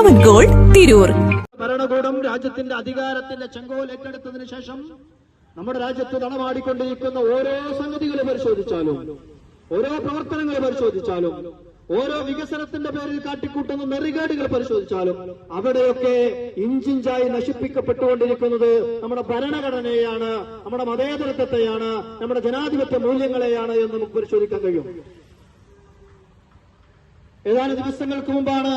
മാവൻ gold Tirur ഭരണകൂടം രാജ്യത്തിന്റെ അധികാരത്തിന്റെ ചെങ്കോൽ ഏറ്റെടുത്തതിനു ശേഷം നമ്മുടെ രാജ്യത്ത് നടമാടിക്കൊണ്ടിരിക്കുന്ന ഓരോ സംഗതികൾ പരിശോധിച്ചാലും ഓരോ പ്രവർത്തനങ്ങൾ പരിശോധിച്ചാലും ഓരോ വികസനത്തിന്റെ പേരിൽ കാട്ടിക്കൂട്ടുന്ന നെറികേടുകൾ പരിശോധിച്ചാലും അവിടെയൊക്കെ ഇഞ്ചിഞ്ചായി നശിപ്പിക്കപ്പെട്ടുകൊണ്ടിരിക്കുന്നത് നമ്മുടെ ഭരണഘടനയാണ് നമ്മുടെ മതേതരത്വത്തെയാണ് നമ്മുടെ ജനാധിപത്യ മൂല്യങ്ങളെയാണ് എന്ന് നമുക്ക് പരിശോധിക്കാൻ കഴിയും. ഏതാനും ദിവസങ്ങൾക്ക് മുമ്പാണ്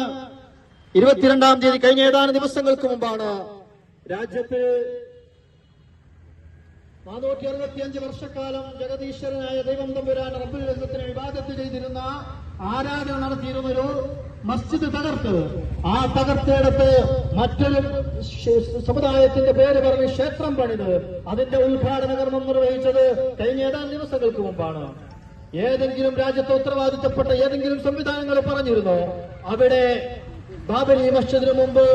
ഇരുപത്തിരണ്ടാം തീയതി കഴിഞ്ഞ ഏതാനും ദിവസങ്ങൾക്ക് മുമ്പാണ് രാജ്യത്ത് നാനൂറ്റി അറുപത്തിയഞ്ച് വർഷക്കാലം ജഗതീശ്വരനായ ദൈവം തമ്പുരാൻ റബ്ബുൽ രംഗത്തിന് വിവാദത്ത് ചെയ്തിരുന്ന ആരാധന നടത്തിയിരുന്ന ഒരു മസ്ജിദ് തകർത്ത്. ആ തകർത്തെടുത്ത് മറ്റൊരു സമുദായത്തിന്റെ പേര് പറഞ്ഞ് ക്ഷേത്രം പണിത്. അതിന്റെ ഉദ്ഘാടന കർമ്മം നിർവഹിച്ചത് കഴിഞ്ഞ ഏതാനും ദിവസങ്ങൾക്ക് മുമ്പാണ്. ഏതെങ്കിലും രാജ്യത്തെ ഉത്തരവാദിത്തപ്പെട്ട ഏതെങ്കിലും സംവിധാനങ്ങൾ പറഞ്ഞിരുന്നോ? അവിടെ ബാബരി മസ്ജിദിന് മുമ്പ്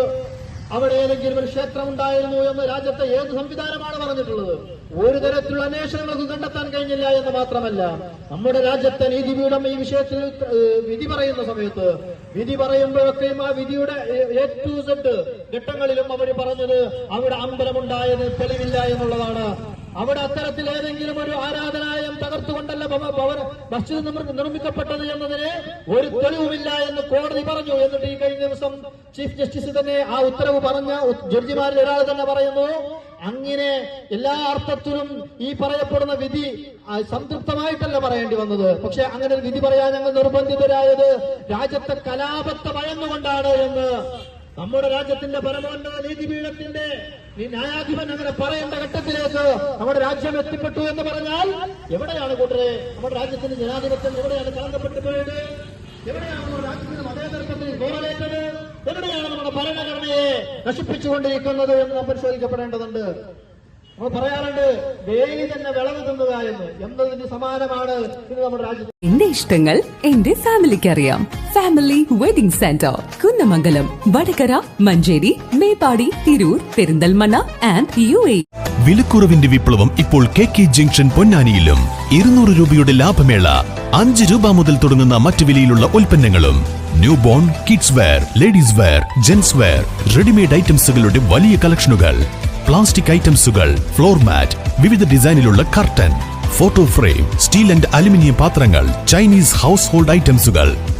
അവിടെ ഏതെങ്കിലും ഒരു ക്ഷേത്രം ഉണ്ടായിരുന്നു എന്ന് രാജ്യത്തെ ഏത് സംവിധാനമാണ് പറഞ്ഞിട്ടുള്ളത്? ഒരു തരത്തിലുള്ള അന്വേഷണങ്ങൾക്ക് കണ്ടെത്താൻ കഴിഞ്ഞില്ല എന്ന് മാത്രമല്ല നമ്മുടെ രാജ്യത്തെ നീതിപീഠം ഈ വിഷയത്തിൽ വിധി പറയുന്ന സമയത്ത് വിധി പറയുമ്പോഴൊക്കെയും ആ വിധിയുടെ എ ടു ഘട്ടങ്ങളിലും അവർ പറഞ്ഞത് അവിടെ അമ്പലമുണ്ടായത് തെളിവില്ല എന്നുള്ളതാണ്. അവിടെ അത്തരത്തിൽ ഏതെങ്കിലും ഒരു ആരാധനാലയം തകർത്തുകൊണ്ടല്ല മസ്ജിദ് നിർ- നിർമ്മിക്കപ്പെട്ടത് എന്നതിന് ഒരു തെളിവുമില്ല എന്ന് കോടതി പറഞ്ഞു. എന്നിട്ട് ഈ കഴിഞ്ഞ ദിവസം ചീഫ് ജസ്റ്റിസ് തന്നെ ആ ഉത്തരവ് പറഞ്ഞ ജഡ്ജിമാരിൽ ഒരാൾ തന്നെ പറയുന്നു അങ്ങനെ എല്ലാ അർത്ഥത്തിലും ഈ പറയപ്പെടുന്ന വിധി സംതൃപ്തമായിട്ടല്ല പറയേണ്ടി വന്നത്. പക്ഷെ അങ്ങനെ ഒരു വിധി പറയാൻ ഞങ്ങൾ നിർബന്ധിതരായത് രാജ്യത്തെ കലാപത്തെ ഭയന്നുകൊണ്ടാണ് എന്ന് നമ്മുടെ രാജ്യത്തിന്റെ പരമോന്നത നീതിപീഠത്തിന്റെ ന്യായാധിപൻ അങ്ങനെ പറയേണ്ട ഘട്ടത്തിലേക്ക് നമ്മുടെ രാജ്യം എത്തിപ്പെട്ടു എന്ന് പറഞ്ഞാൽ എവിടെയാണ് കൂട്ടരെ? നമ്മുടെ രാജ്യത്തിന്റെ ജനാധിപത്യം എവിടെയാണ് കളങ്കപ്പെട്ടു പോയത്? എവിടെയാണ് നമ്മുടെ രാജ്യത്തിന്റെ മതേതരത്വത്തിന് കോറലേറ്റത്? എവിടെയാണ് നമ്മുടെ ഭരണഘടനയെ നശിപ്പിച്ചുകൊണ്ടിരിക്കുന്നത് എന്ന് നാം പരിശോധിക്കപ്പെടേണ്ടതുണ്ട്. നമ്മൾ പറയാറുണ്ട് വേലി തന്നെ വിളവ് തിന്നുക എന്ന്. എന്നതിന് സമാനമാണ് ഇത് നമ്മുടെ രാജ്യത്ത്. എന്റെ ഇഷ്ടങ്ങൾ എന്റെ ഫാമിലിക്ക് അറിയാം. Family wedding centre. Kunnamangalam Vadakara Manjeri Meppadi Tirur Perinthalmanna and U A വിലക്കുറവിന്റെ വിപ്ലവം ഇപ്പോൾ കെ കെ ജംഗ്ഷൻ പൊന്നാനിയിലും. ഇരുന്നൂറ് രൂപയുടെ ലാഭമേള അഞ്ച് രൂപ മുതൽ തുടങ്ങുന്ന മറ്റു വിലയിലുള്ള ഉൽപ്പന്നങ്ങളും. Newborn kids wear ladies wear gents wear readymade ഐറ്റംസുകളുടെ വലിയ കളക്ഷനുകൾ. പ്ലാസ്റ്റിക് ഐറ്റംസുകൾ ഫ്ലോർ മാറ്റ് വിവിധ ഡിസൈനിലുള്ള curtain photo frame steel and aluminium പാത്രങ്ങൾ ചൈനീസ് ഹൗസ് ഹോൾഡ് ഐറ്റംസുകൾ